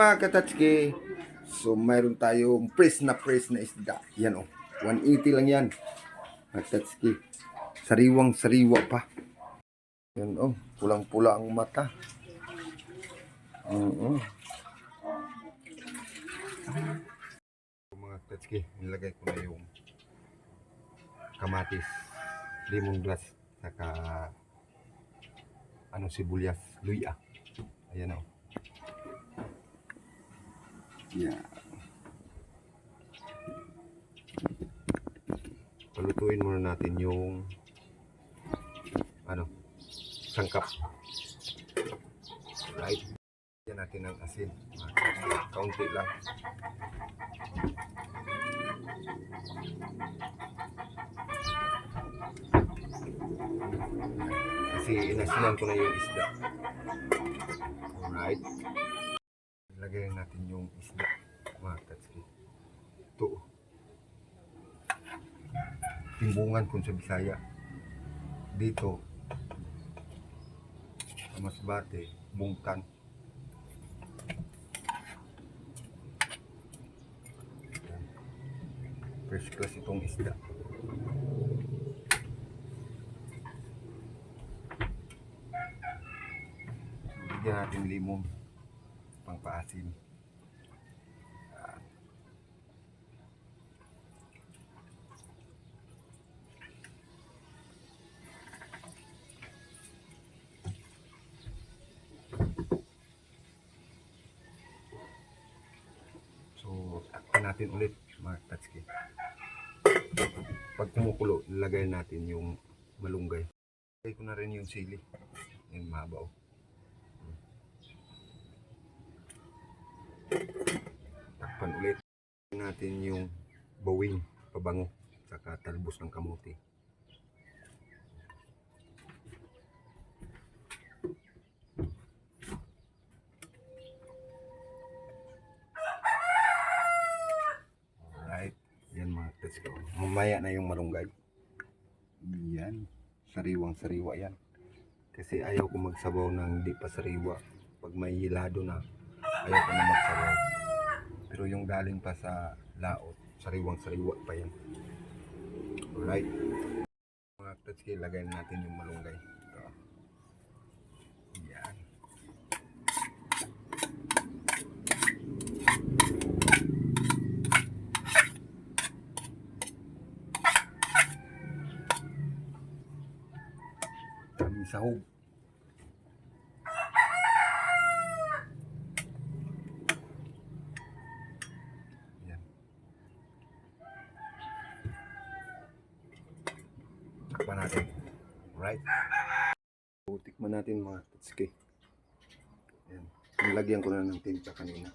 Mga katatski, so mayroon tayong press na press na isda. Yan o, 180 lang yan. Mga katatski, sariwang sariwa pa. Yan o, pulang-pula ang mata. Oo. Mga katatski, nilagay ko na yung kamatis, lemongrass, saka ano sibuyas, luya. Ayan o. Yeah. Palutuin muna natin yung ano, sangkap. Right. Yan natin ang asin. Kaunti lang. Kasi inasinan ko na yung isda. Alright. Lagay natin yung isda. Mga tatsi. Ito. Timbungan kung sa Bisaya. Dito. Masbate. Bungtan. First class itong isda. Bigyan natin limon pang paasin. So, takpan natin ulit mga tatski. Pag kumukulo, ilagay natin yung malunggay. Ilagay ko na rin yung sili. Yung mabaw. Takpan ulit natin yung bawing pabango saka talbos ng kamuti. Alright. Yan mga tets ko. Mamaya na yung malunggay. Yan. Sariwang sariwa yan. Kasi ayaw ko magsabaw ng di pa sariwa. Pag may hilado na, ayaw ko na magsabaw. Yung galing pa sa laot, sariwang sariwa pa yan. Alright. Mga tatski, lagay na natin yung malunggay. Ito. Yan. Daming sahog. Takpan natin. Right. Tikman natin mga tatski. Yan. Nilagyan ko na ng tinta kanina.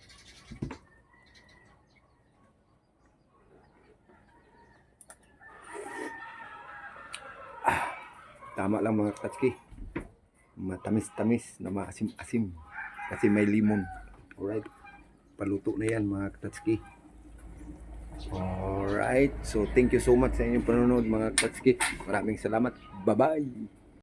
Ah, tama lang mga tatski. Matamis-tamis na maasim-asim. Kasi may limon. Alright. Paluto na yan mga tatski. Alright. So, thank you so much sa inyong panonood mga katski. Maraming salamat. Bye-bye.